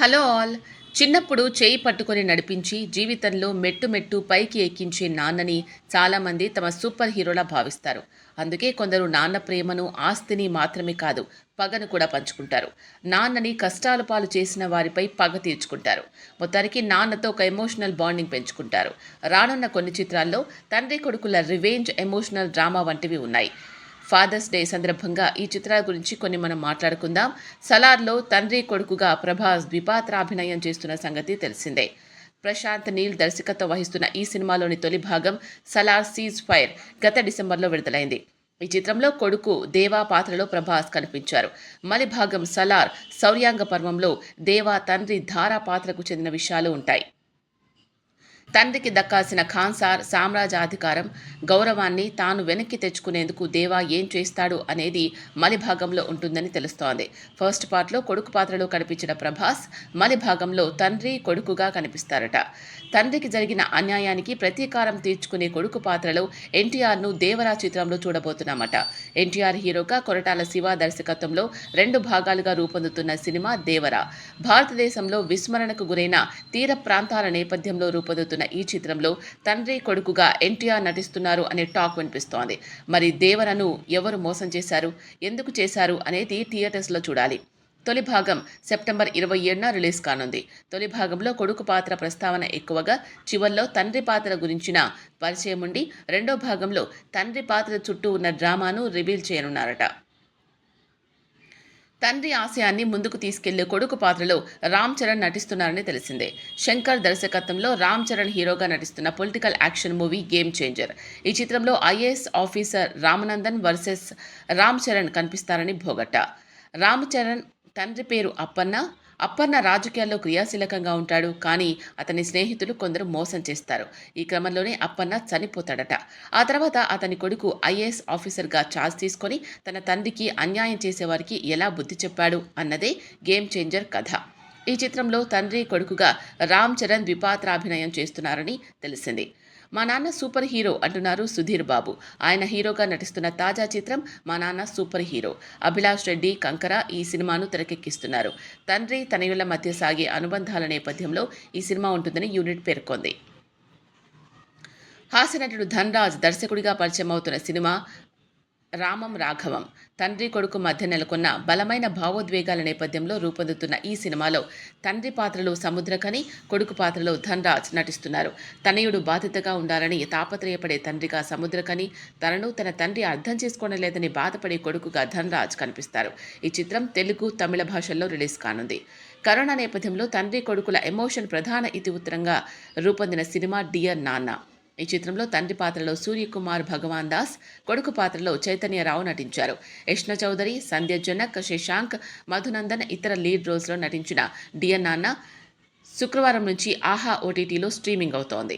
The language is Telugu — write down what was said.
Hello all. చిన్నప్పుడు చేయి పట్టుకొని నడిపించి జీవితంలో మెట్టు మెట్టు పైకి ఎక్కించే నాన్నని చాలామంది తమ సూపర్ హీరోలా భావిస్తారు. అందుకే కొందరు నాన్న ప్రేమను ఆస్తిని మాత్రమే కాదు పగను కూడా పంచుకుంటారు. నాన్నని కష్టాల పాలు చేసిన వారిపై పగ తీర్చుకుంటారు. మొత్తానికి నాన్నతో ఒక ఎమోషనల్ బాండింగ్ పెంచుకుంటారు. రానున్న కొన్ని చిత్రాల్లో తండ్రి కొడుకుల రివెంజ్ ఎమోషనల్ డ్రామా వంటివి ఉన్నాయి. ఫాదర్స్ డే సందర్భంగా ఈ చిత్రాల గురించి కొన్ని మనం మాట్లాడుకుందాం. సలార్లో తండ్రి కొడుకుగా ప్రభాస్ ద్విపాత్రాభినయం చేస్తున్న సంగతి తెలిసిందే. ప్రశాంత్ నీల్ దర్శకత్వం వహిస్తున్న ఈ సినిమాలోని తొలి భాగం సలార్ సీజ్ ఫైర్ గత డిసెంబర్లో విడుదలైంది. ఈ చిత్రంలో కొడుకు దేవా పాత్రలో ప్రభాస్ కనిపించారు. మలి భాగం సలార్ శౌర్యాంగ పర్వంలో దేవా తండ్రి ధారా పాత్రకు చెందిన విషయాలు ఉంటాయి. తండ్రికి దక్కాల్సిన ఖాన్సార్ సామ్రాజ్యాధికారం గౌరవాన్ని తాను వెనక్కి తెచ్చుకునేందుకు దేవా ఏం చేస్తాడు అనేది మలి భాగంలో ఉంటుందని తెలుస్తోంది. ఫస్ట్ పార్ట్లో కొడుకు పాత్రలో కనిపించిన ప్రభాస్ మలి భాగంలో తండ్రి కొడుకుగా కనిపిస్తారట. తండ్రికి జరిగిన అన్యాయానికి ప్రతీకారం తీర్చుకునే కొడుకు పాత్రలో ఎన్టీఆర్ను దేవరా చిత్రంలో చూడబోతున్నామట. ఎన్టీఆర్ హీరోగా కొరటాల శివ దర్శకత్వంలో రెండు భాగాలుగా రూపొందుతున్న సినిమా దేవరా. భారతదేశంలో విస్మరణకు గురైన తీర ప్రాంతాల నేపథ్యంలో రూపొందుతున్న ఈ చిత్రంలో తండ్రి కొడుకుగా ఎన్టీఆర్ నటిస్తున్న చేస్తున్నారు అనే టాక్ వినిపిస్తోంది. మరి దేవరను ఎవరు మోసం చేశారు? ఎందుకు చేశారు అనేది థియేటర్స్లో చూడాలి. తొలి భాగం సెప్టెంబర్ ఇరవై ఏడున రిలీజ్ కానుంది. తొలి భాగంలో కొడుకు పాత్ర ప్రస్తావన ఎక్కువగా చివరిలో తండ్రి పాత్ర గురించిన పరిచయం ఉండి రెండో భాగంలో తండ్రి పాత్ర చుట్టూ ఉన్న డ్రామాను రివీల్ చేయనున్నారట. తండ్రి ఆశయాన్ని ముందుకు తీసుకెళ్ళే కొడుకు పాత్రలో రామ్ చరణ్ నటిస్తున్నారని తెలిసిందే. శంకర్ దర్శకత్వంలో రామ్ చరణ్ హీరోగా నటిస్తున్న political action movie game changer. ఈ చిత్రంలో IAS officer Ramanandan versus Ram Charan కనిపిస్తారని భోగట్ట. రామ్ చరణ్ తండ్రి పేరు అప్పన్న అప్పర్న రాజకీయాల్లో క్రియాశీలకంగా ఉంటాడు. కానీ అతని స్నేహితులు కొందరు మోసం చేస్తారు. ఈ క్రమంలోనే అప్పన్న చనిపోతాడట. ఆ తర్వాత అతని కొడుకు ఐఏఎస్ ఆఫీసర్గా ఛార్జ్ తీసుకొని తన తండ్రికి అన్యాయం చేసేవారికి ఎలా బుద్ధి చెప్పాడు అన్నదే గేమ్ చేంజర్ కథ. ఈ చిత్రంలో తండ్రి కొడుకుగా రామ్ చరణ్ ద్విపాత్రాభినయం చేస్తున్నారని తెలిసింది. మా నాన్న సూపర్ హీరో అంటున్నారు సుధీర్ బాబు. ఆయన హీరోగా నటిస్తున్న తాజా చిత్రం మా నాన్న సూపర్ హీరో. అభిలాష్ రెడ్డి కంకర ఈ సినిమాను తెరకెక్కిస్తున్నారు. తండ్రి తనయుల మధ్య సాగే అనుబంధాల నేపథ్యంలో ఈ సినిమా ఉంటుందని యూనిట్ పేర్కొంది. హాస్యనటుడు ధన్రాజ్ దర్శకుడిగా పరిచయం అవుతున్న సినిమా రామం రాఘవం. తండ్రి కొడుకు మధ్య నెలకొన్న బలమైన భావోద్వేగాల నేపథ్యంలో రూపొందుతున్న ఈ సినిమాలో తండ్రి పాత్రలో సముద్రకని కొడుకు పాత్రలో ధన్రాజ్ నటిస్తున్నారు. తనయుడు బాధ్యతగా ఉండాలని తాపత్రయపడే తండ్రిగా సముద్రకని తనను తన తండ్రి అర్థం చేసుకోవడం లేదని బాధపడే కొడుకుగా ధన్రాజ్ కనిపిస్తారు. ఈ చిత్రం తెలుగు తమిళ భాషల్లో రిలీజ్ కానుంది. కరోనా నేపథ్యంలో తండ్రి కొడుకుల ఎమోషన్ ప్రధాన ఇతివృత్తంగా రూపొందిన సినిమా డియర్ నాన్న. ఈ చిత్రంలో తండ్రి పాత్రలో సూర్యకుమార్ భగవాన్ దాస్ కొడుకు పాత్రలో చైతన్యరావు నటించారు. యష్ణ చౌదరి సంధ్య జనక్ శశాంక్ మధునందన్ ఇతర లీడ్ రోల్స్లో నటించిన డిఎన్ నాన్న శుక్రవారం నుంచి ఆహా ఓటీటీలో స్ట్రీమింగ్ అవుతోంది.